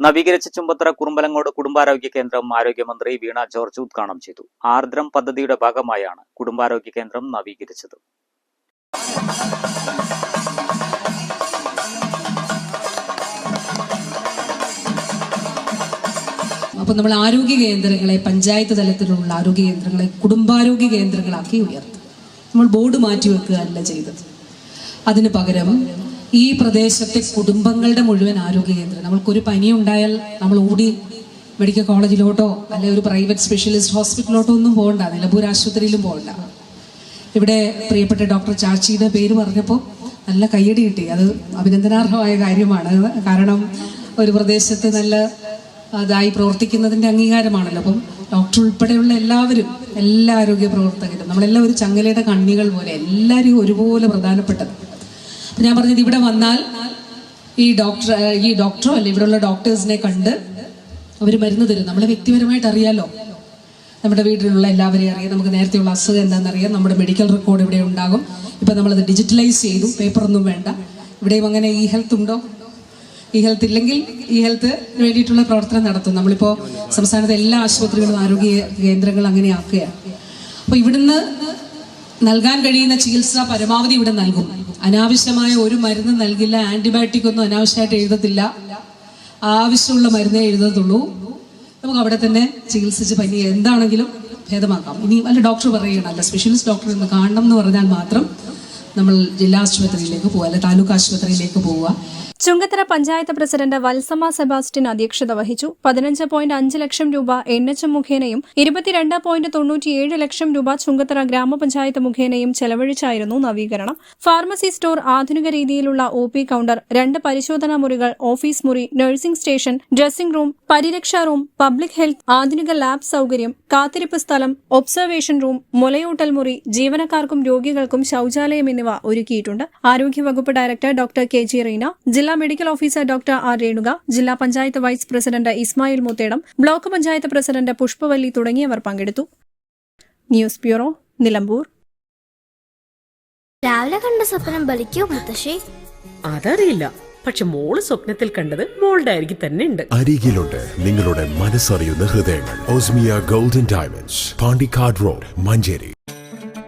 നവീകരിച്ച ചുമ്പത്തറ കുറുമ്പലങ്ങോട് കുടുംബാരോഗ്യ കേന്ദ്രം ആരോഗ്യമന്ത്രി വീണ ജോർജ് ഉദ്ഘാടനം ചെയ്തു. ആർദ്രം പദ്ധതിയുടെ ഭാഗമായാണ് കുടുംബാരോഗ്യ കേന്ദ്രം നവീകരിച്ചത്. അപ്പോൾ നമ്മൾ ആരോഗ്യ കേന്ദ്രങ്ങളെ പഞ്ചായത്ത് തലത്തിലുള്ള ആരോഗ്യ കേന്ദ്രങ്ങളെ കുടുംബാരോഗ്യ കേന്ദ്രങ്ങളാക്കി ഉയർത്തും. നമ്മൾ ബോർഡ് മാറ്റി വെക്കുക അല്ല ചെയ്തത്. അതിന് പകരം ഈ പ്രദേശത്തെ കുടുംബങ്ങളുടെ മുഴുവൻ ആരോഗ്യ കേന്ദ്രം. നമ്മൾക്കൊരു പനി ഉണ്ടായാൽ നമ്മൾ ഓടി മെഡിക്കൽ കോളേജിലോട്ടോ അല്ലെ ഒരു പ്രൈവറ്റ് സ്പെഷ്യലിസ്റ്റ് ഹോസ്പിറ്റലിലോട്ടോ ഒന്നും പോകണ്ട. നിലമ്പൂർ ആശുപത്രിയിലും പോകണ്ട. ഇവിടെ പ്രിയപ്പെട്ട ഡോക്ടർ ചാച്ചിയുടെ പേര് പറഞ്ഞപ്പോൾ നല്ല കയ്യടി കിട്ടി. അത് അഭിനന്ദനാർഹമായ കാര്യമാണ്. കാരണം ഒരു പ്രദേശത്ത് നല്ല അതായി പ്രവർത്തിക്കുന്നതിന്റെ അംഗീകാരമാണല്ലോ. അപ്പം ഡോക്ടർ ഉൾപ്പെടെയുള്ള എല്ലാവരും എല്ലാ ആരോഗ്യ പ്രവർത്തകരും നമ്മളെല്ലാം ഒരു ചങ്ങലയുടെ കണ്ണികൾ പോലെ എല്ലാവരും ഒരുപോലെ പ്രധാനപ്പെട്ടത്. ഞാൻ പറഞ്ഞത് ഇവിടെ വന്നാൽ ഈ ഡോക്ടർ ഈ ഡോക്ടറോ അല്ലെ ഇവിടെയുള്ള ഡോക്ടേഴ്സിനെ കണ്ട് അവർ മരുന്ന് തരും. നമ്മളെ വ്യക്തിപരമായിട്ട് അറിയാലോ. നമ്മുടെ വീട്ടിലുള്ള എല്ലാവരെയും അറിയാം. നമുക്ക് നേരത്തെയുള്ള അസുഖം എന്താണെന്നറിയാം. നമ്മുടെ മെഡിക്കൽ റെക്കോർഡ് ഇവിടെ ഉണ്ടാകും. ഇപ്പം നമ്മളത് ഡിജിറ്റലൈസ് ചെയ്തു. പേപ്പറൊന്നും വേണ്ട. ഇവിടെയും അങ്ങനെ ഈ ഹെൽത്ത് ഉണ്ടോ? ഈ ഹെൽത്ത് ഇല്ലെങ്കിൽ ഈ ഹെൽത്ത് വേണ്ടിയിട്ടുള്ള പ്രവർത്തനം നടത്തും. നമ്മളിപ്പോൾ സംസ്ഥാനത്തെ എല്ലാ ആശുപത്രികളും ആരോഗ്യ കേന്ദ്രങ്ങൾ അങ്ങനെ ആക്കുകയാണ് അപ്പോൾ ഇവിടുന്ന് നൽകാൻ കഴിയുന്ന ചികിത്സ പരമാവധി ഇവിടെ നൽകും. അനാവശ്യമായ ഒരു മരുന്ന് നൽകില്ല ആന്റിബയോട്ടിക് ഒന്നും അനാവശ്യമായിട്ട് എഴുതത്തില്ല. ആവശ്യമുള്ള മരുന്നേ എഴുതത്തുള്ളൂ നമുക്ക് അവിടെ തന്നെ ചികിത്സിച്ച് പനി എന്താണെങ്കിലും ഭേദമാക്കാം. ഇനി അല്ല ഡോക്ടർ പറയുകയാണ്. അല്ല സ്പെഷ്യലിസ്റ്റ് ഡോക്ടർ ഒന്ന് കാണണം എന്ന് പറഞ്ഞാൽ മാത്രം നമ്മൾ ജില്ലാ ആശുപത്രിയിലേക്ക് പോവുക അല്ലെ താലൂക്ക് ആശുപത്രിയിലേക്ക് പോവുക. ചുങ്കത്തറ പഞ്ചായത്ത് പ്രസിഡന്റ് വത്സമ സെബാസ്റ്റ്യൻ അധ്യക്ഷത വഹിച്ചു. പതിനഞ്ച് പോയിന്റ് അഞ്ച് ലക്ഷം രൂപ എൻ എച്ച് മുഖേനയും ഇരുപത്തിരണ്ട് പോയിന്റ് തൊണ്ണൂറ്റിയേഴ് ലക്ഷം രൂപ ചുങ്കത്തറ ഗ്രാമപഞ്ചായത്ത് മുഖേനയും ചെലവഴിച്ചായിരുന്നു നവീകരണം. ഫാർമസി സ്റ്റോർ ആധുനിക രീതിയിലുള്ള ഒ പി കൌണ്ടർ രണ്ട് പരിശോധനാ മുറികൾ ഓഫീസ് മുറി നഴ്സിംഗ് സ്റ്റേഷൻ ഡ്രസ്സിംഗ് റൂം പരിരക്ഷാ റൂം പബ്ലിക് ഹെൽത്ത് ആധുനിക ലാബ് സൌകര്യം കാത്തിരിപ്പ് സ്ഥലം ഒബ്സർവേഷൻ റൂം മുലയൂട്ടൽ മുറി ജീവനക്കാർക്കും രോഗികൾക്കും ശൌചാലയം എന്നിവ ഒരുക്കിയിട്ടുണ്ട്. ആരോഗ്യവകുപ്പ് director doctor K G Reena ജില്ലാ medical officer doctor R Renuka ജില്ലാ panchayat vice president Ismail Muthedam block panchayat president Pushpavalli തുടങ്ങിയവർ പങ്കെടുത്തു. News bureau Nilambur. രാവിലെ കണ്ട സ്വപ്നം ബലിക്കോ മുത്തശ്ശി? അതറിയില്ല. പക്ഷെ മോൾ സ്വപ്നത്തിൽ കണ്ടത് മോളുടെ അരികിൽ തന്നെ ഉണ്ട്. അരികിലുണ്ട് നിങ്ങളുടെ മനസ്സറിയുന്ന ഹൃദയങ്ങൾ. Osmiya golden diamonds Pandikkad road Manjeri.